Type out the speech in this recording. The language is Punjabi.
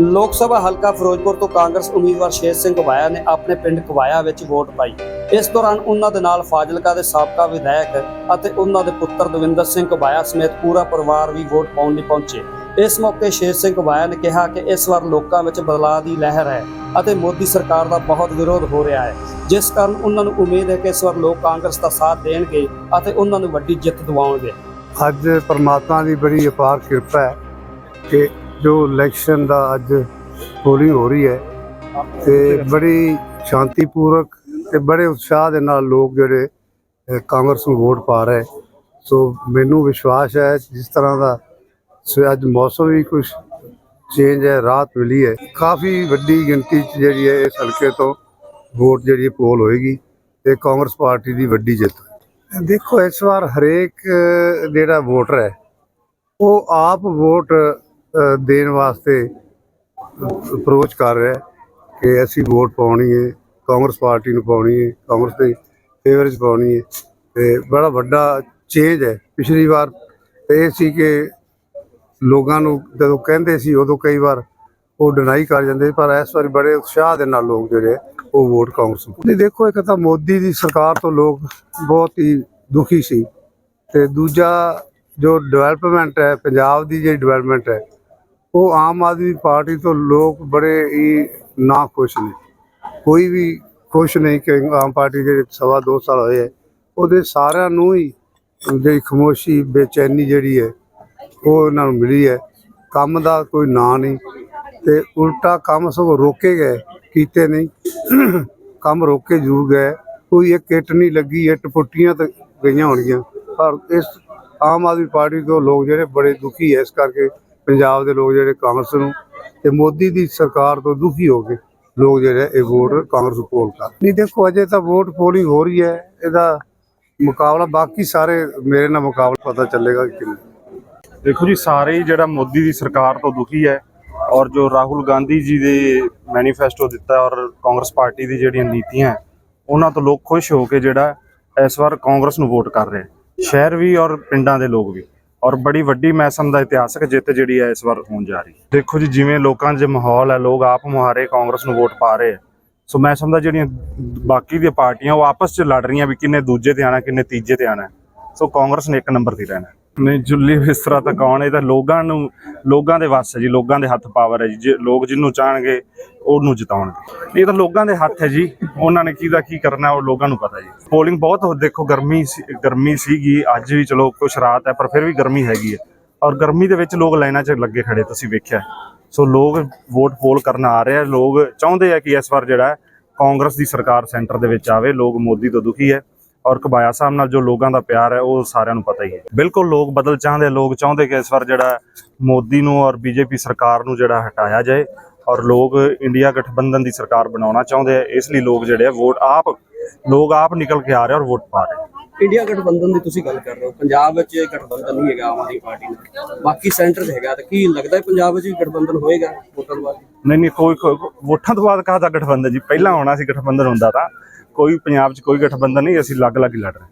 ਲੋਕ ਸਭਾ ਹਲਕਾ ਫਿਰੋਜ਼ਪੁਰ ਤੋਂ ਕਾਂਗਰਸ ਉਮੀਦਵਾਰ ਸ਼ੇਰ ਸਿੰਘ ਕਵਾਇਆ ਨੇ ਆਪਣੇ ਪਿੰਡ ਕਵਾਇਆ ਵਿੱਚ ਵੋਟ ਪਾਈ। ਇਸ ਦੌਰਾਨ ਉਹਨਾਂ ਦੇ ਨਾਲ ਫਾਜ਼ਿਲਕਾ ਦੇ ਸਾਬਕਾ ਵਿਧਾਇਕ ਅਤੇ ਉਹਨਾਂ ਦੇ ਪੁੱਤਰ ਦਵਿੰਦਰ ਸਿੰਘ ਕਵਾਇਆ ਸਮੇਤ ਪੂਰਾ ਪਰਿਵਾਰ ਵੀ ਵੋਟ ਪਾਉਣ ਲਈ ਪਹੁੰਚੇ। ਇਸ ਮੌਕੇ ਸ਼ੇਰ ਸਿੰਘ ਕਵਾਇਆ ਨੇ ਕਿਹਾ ਕਿ ਇਸ ਵਾਰ ਲੋਕਾਂ ਵਿੱਚ ਬਦਲਾਅ ਦੀ ਲਹਿਰ ਹੈ ਅਤੇ ਮੋਦੀ ਸਰਕਾਰ ਦਾ ਬਹੁਤ ਵਿਰੋਧ ਹੋ ਰਿਹਾ ਹੈ, ਜਿਸ ਕਾਰਨ ਉਹਨਾਂ ਨੂੰ ਉਮੀਦ ਹੈ ਕਿ ਇਸ ਵਾਰ ਲੋਕ ਕਾਂਗਰਸ ਦਾ ਸਾਥ ਦੇਣਗੇ ਅਤੇ ਉਹਨਾਂ ਨੂੰ ਵੱਡੀ ਜਿੱਤ ਦਿਵਾਉਣਗੇ। ਅੱਜ ਪਰਮਾਤਮਾ ਦੀ ਬੜੀ ਅਪਾਰ ਕਿਰਪਾ ਹੈ ਕਿ ਜੋ ਇਲੈਕਸ਼ਨ ਦਾ ਅੱਜ ਪੋਲਿੰਗ ਹੋ ਰਹੀ ਹੈ ਤੇ ਬੜੀ ਸ਼ਾਂਤੀਪੂਰਕ ਤੇ ਬੜੇ ਉਤਸ਼ਾਹ ਦੇ ਨਾਲ ਲੋਕ ਜਿਹੜੇ ਕਾਂਗਰਸ ਨੂੰ ਵੋਟ ਪਾ ਰਹੇ। ਸੋ ਮੈਨੂੰ ਵਿਸ਼ਵਾਸ ਹੈ ਜਿਸ ਤਰ੍ਹਾਂ ਦਾ ਸੋ ਅੱਜ ਮੌਸਮ ਵੀ ਕੁਝ ਚੇਂਜ ਹੈ, ਰਾਤ ਮਿਲੀ ਹੈ। ਕਾਫੀ ਵੱਡੀ ਗਿਣਤੀ ਚ ਜਿਹੜੀ ਹੈ ਇਸ ਹਲਕੇ ਤੋਂ ਵੋਟ ਜਿਹੜੀ ਪੋਲ ਹੋਏਗੀ ਤੇ ਕਾਂਗਰਸ ਪਾਰਟੀ ਦੀ ਵੱਡੀ ਜਿੱਤ। ਦੇਖੋ ਇਸ ਵਾਰ ਹਰੇਕ ਜਿਹੜਾ ਵੋਟਰ ਹੈ, ਉਹ ਆਪ ਵੋਟ ਦੇਣ ਵਾਸਤੇ ਅਪਰੋਚ ਕਰ ਰਿਹਾ ਕਿ ਅਸੀਂ ਵੋਟ ਪਾਉਣੀ ਹੈ, ਕਾਂਗਰਸ ਪਾਰਟੀ ਨੂੰ ਪਾਉਣੀ ਹੈ, ਕਾਂਗਰਸ ਦੇ ਫੇਵਰ 'ਚ ਪਾਉਣੀ ਹੈ ਤੇ ਬੜਾ ਵੱਡਾ ਚੇਂਜ ਹੈ। ਪਿਛਲੀ ਵਾਰ ਇਹ ਸੀ ਕਿ ਲੋਕਾਂ ਨੂੰ ਜਦੋਂ ਕਹਿੰਦੇ ਸੀ, ਉਦੋਂ ਕਈ ਵਾਰ ਉਹ ਡਿਨਾਈ ਕਰ ਜਾਂਦੇ ਪਰ ਇਸ ਵਾਰੀ ਬੜੇ ਉਤਸ਼ਾਹ ਦੇ ਨਾਲ ਲੋਕ ਜਿਹੜੇ ਉਹ ਵੋਟ ਕਾਂਗਰਸ ਨੂੰ ਨਹੀਂ ਦੇਖੋ, ਇੱਕ ਤਾਂ ਮੋਦੀ ਦੀ ਸਰਕਾਰ ਤੋਂ ਲੋਕ ਬਹੁਤ ਹੀ ਦੁਖੀ ਸੀ ਤੇ ਦੂਜਾ ਜੋ ਡਿਵੈਲਪਮੈਂਟ ਹੈ, ਪੰਜਾਬ ਦੀ ਜਿਹੜੀ ਡਿਵੈਲਪਮੈਂਟ ਹੈ ਉਹ ਆਮ ਆਦਮੀ ਪਾਰਟੀ ਤੋਂ ਲੋਕ ਬੜੇ ਹੀ ਨਾ ਖੁਸ਼ ਨੇ। ਕੋਈ ਵੀ ਖੁਸ਼ ਨਹੀਂ ਕਿ ਆਮ ਪਾਰਟੀ ਦੇ ਸਵਾ ਦੋ ਸਾਲ ਹੋਏ ਹੈ। ਉਹਦੇ ਸਾਰਿਆਂ ਨੂੰ ਹੀ ਜਿਹੜੀ ਖਮੋਸ਼ੀ ਬੇਚੈਨੀ ਜਿਹੜੀ ਹੈ, ਉਹ ਇਹਨਾਂ ਨੂੰ ਮਿਲੀ ਹੈ। ਕੰਮ ਦਾ ਕੋਈ ਨਾਂ ਨਹੀਂ ਤੇ ਉਲਟਾ ਕੰਮ ਸਗੋਂ ਰੋਕੇ ਗਏ, ਕੀਤੇ ਨਹੀਂ। ਕੰਮ ਰੋਕੇ ਜ਼ਰੂਰ ਗਏ। ਕੋਈ ਇੱਕ ਇੱਟ ਨਹੀਂ ਲੱਗੀ, ਇੱਟ ਪੁੱਟੀਆਂ ਤੇ ਗਈਆਂ ਹੋਣਗੀਆਂ। ਪਰ ਇਸ ਆਮ ਆਦਮੀ ਪਾਰਟੀ ਤੋਂ ਲੋਕ ਜਿਹੜੇ ਬੜੇ ਦੁਖੀ ਹੈ ਇਸ ਕਰਕੇ ਪੰਜਾਬ ਦੇ ਲੋਕ ਜਿਹੜੇ ਕਾਂਗਰਸ ਨੂੰ ਤੇ ਮੋਦੀ ਦੀ ਸਰਕਾਰ ਤੋਂ ਦੁਖੀ ਹੋ ਕੇ ਲੋਕ ਜਿਹੜੇ ਇਹ ਵੋਟ ਕਾਂਗਰਸ ਨੂੰ ਪੋਲ ਕਰ ਨਹੀਂ ਦੇਖੋ ਅਜੇ ਤਾਂ ਵੋਟ ਪੋਲਿੰਗ ਹੋ ਰਹੀ ਹੈ। ਇਹਦਾ ਮੁਕਾਬਲਾ ਬਾਕੀ ਸਾਰੇ ਮੇਰੇ ਨਾਲ ਮੁਕਾਬਲਾ ਪਤਾ ਚੱਲੇਗਾ ਕਿ ਕਿੰਨੇ ਦੇਖੋ ਜੀ ਸਾਰੇ ਹੀ ਜਿਹੜਾ ਮੋਦੀ ਦੀ ਸਰਕਾਰ ਤੋਂ ਦੁਖੀ ਹੈ ਔਰ ਜੋ ਰਾਹੁਲ ਗਾਂਧੀ ਜੀ ਦੇ ਮੈਨੀਫੈਸਟੋ ਦਿੱਤਾ ਔਰ ਕਾਂਗਰਸ ਪਾਰਟੀ ਦੀ ਜਿਹੜੀਆਂ ਨੀਤੀਆਂ ਹੈ, ਉਹਨਾਂ ਤੋਂ ਲੋਕ ਖੁਸ਼ ਹੋ ਕੇ ਜਿਹੜਾ ਇਸ ਵਾਰ ਕਾਂਗਰਸ ਨੂੰ ਵੋਟ ਕਰ ਰਹੇ ਸ਼ਹਿਰ ਵੀ ਔਰ ਪਿੰਡਾਂ ਦੇ ਲੋਕ ਵੀ। ਔਰ ਬੜੀ ਵੱਡੀ ਮੈਂ ਸਮਝਦਾ ਇਤਿਹਾਸਕ ਜਿੱਤ ਜਿਹੜੀ ਹੈ ਇਸ ਵਾਰ ਹੋਣ ਜਾ ਰਹੀ ਹੈ। ਦੇਖੋ ਜੀ, ਜਿਵੇਂ ਲੋਕਾਂ 'ਚ ਮਾਹੌਲ ਹੈ, ਲੋਕ ਆਪ ਮੁਹਾਰੇ ਕਾਂਗਰਸ ਨੂੰ ਵੋਟ ਪਾ ਰਹੇ ਹੈ। ਸੋ ਮੈਂ ਸਮਝਦਾ ਜਿਹੜੀਆਂ ਬਾਕੀ ਦੀਆਂ ਪਾਰਟੀਆਂ ਉਹ ਆਪਸ 'ਚ ਲੜ ਰਹੀਆਂ ਵੀ ਕਿੰਨੇ ਦੂਜੇ ਤੇ ਆਣਾ ਕਿੰਨੇ ਤੀਜੇ ਤੇ ਆਣਾ ਸੋ ਕਾਂਗਰਸ ਨੇ ਇੱਕ ਨੰਬਰ ਤੇ ਰਹਿਣਾ ਨਹੀਂ ਜੁੱਲੀ ਬਿਸਤਰਾ ਤਾਂ ਕੌਣ ਇਹ ਤਾਂ ਲੋਕਾਂ ਨੂੰ, ਲੋਕਾਂ ਦੇ ਵੱਸ ਹੈ ਜੀ, ਲੋਕਾਂ ਦੇ ਹੱਥ ਪਾਵਰ ਹੈ ਜੀ, ਜੇ ਲੋਕ ਜਿਹਨੂੰ ਚਾਹਣਗੇ, ਉਹਨੂੰ ਜਿਤਾਉਣਗੇ। ਇਹ ਤਾਂ ਲੋਕਾਂ ਦੇ ਹੱਥ ਹੈ ਜੀ, ਉਹਨਾਂ ਨੇ ਕਿਹਦਾ ਕੀ ਕਰਨਾ, ਉਹ ਲੋਕਾਂ ਨੂੰ ਪਤਾ ਜੀ। ਪੋਲਿੰਗ ਬਹੁਤ ਹੋ- ਦੇਖੋ ਗਰਮੀ ਸੀ- ਗਰਮੀ ਸੀਗੀ, ਅੱਜ ਵੀ ਚਲੋ ਕੁਛ ਰਾਤ ਹੈ, ਪਰ ਫਿਰ ਵੀ ਗਰਮੀ ਹੈਗੀ ਹੈ। ਔਰ ਗਰਮੀ ਦੇ ਵਿੱਚ ਲੋਕ ਲਾਈਨਾਂ 'ਚ ਲੱਗੇ ਖੜੇ, ਤੁਸੀਂ ਵੇਖਿਆ ਸੋ ਲੋਕ ਵੋਟ ਪੋਲ ਕਰਨ ਆ ਰਹੇ ਆ ਲੋਕ ਚਾਹੁੰਦੇ ਆ ਕਿ ਇਸ ਵਾਰ ਜਿਹੜਾ ਕਾਂਗਰਸ ਦੀ ਸਰਕਾਰ ਸੈਂਟਰ ਦੇ ਵਿੱਚ ਆਵੇ, ਲੋਕ ਮੋਦੀ ਤੋਂ ਦੁਖੀ ਹੈ। ਔਰ ਕਬਾਇਆ ਸਾਹਿਬ ਨਾਲ ਜੋ ਲੋਕਾਂ ਦਾ ਪਿਆਰ ਹੈ ਉਹ ਸਾਰਿਆਂ ਨੂੰ ਪਤਾ ਹੀ ਹੈ। ਬਿਲਕੁਲ ਲੋਕ ਬਦਲ ਚਾਹੁੰਦੇ ਲੋਕ ਚਾਹੁੰਦੇ ਕਿ ਇਸ ਵਾਰ ਜਿਹੜਾ ਮੋਦੀ ਨੂੰ ਔਰ ਬੀਜੇਪੀ ਸਰਕਾਰ ਨੂੰ ਜਿਹੜਾ ਹਟਾਇਆ ਜਾਏ ਔਰ ਲੋਕ ਇੰਡੀਆ ਗਠਬੰਧਨ ਦੀ ਸਰਕਾਰ ਬਣਾਉਣਾ ਚਾਹੁੰਦੇ ਆ ਇਸ ਲਈ ਲੋਕ ਜਿਹੜੇ ਆ ਵੋਟ ਆਪ ਲੋਕ ਆਪ ਨਿਕਲ ਕੇ ਆ ਰਹੇ ਔਰ ਵੋਟ ਪਾ ਰਹੇ ਇੰਡੀਆ ਗਠਬੰਧਨ ਦੀ ਤੁਸੀਂ ਗੱਲ ਕਰ ਰਹੇ ਹੋ ਪੰਜਾਬ ਵਿੱਚ ਇਹ ਗਠਬੰਧਨ ਨਹੀਂ ਹੈਗਾ ਆਮ ਆਦਮੀ ਪਾਰਟੀ ਦਾ ਬਾਕੀ ਸੈਂਟਰ 'ਚ ਹੈਗਾ ਤਾਂ ਕੀ ਲੱਗਦਾ ਹੈ ਪੰਜਾਬ ਵਿੱਚ ਵੀ ਗਠਬੰਧਨ ਹੋਏਗਾ ਵੋਟਾਂ ਤੋਂ ਬਾਅਦ? ਨਹੀਂ ਨਹੀਂ ਕੋਈ ਕੋਈ- ਵੋਟਾਂ ਤੋਂ ਬਾਅਦ ਕਾਹਦਾ ਗਠਬੰਧਨ ਜੀ? ਪਹਿਲਾਂ ਹੋਣਾ ਸੀ ਗਠਬੰਧਨ ਹੁੰਦਾ ਤਾਂ। ਕੋਈ ਪੰਜਾਬ 'ਚ ਕੋਈ ਗਠਬੰਧਨ ਨਹੀਂ ਅਸੀਂ ਅਲੱਗ-ਅਲੱਗ ਹੀ ਲੜ ਰਹੇ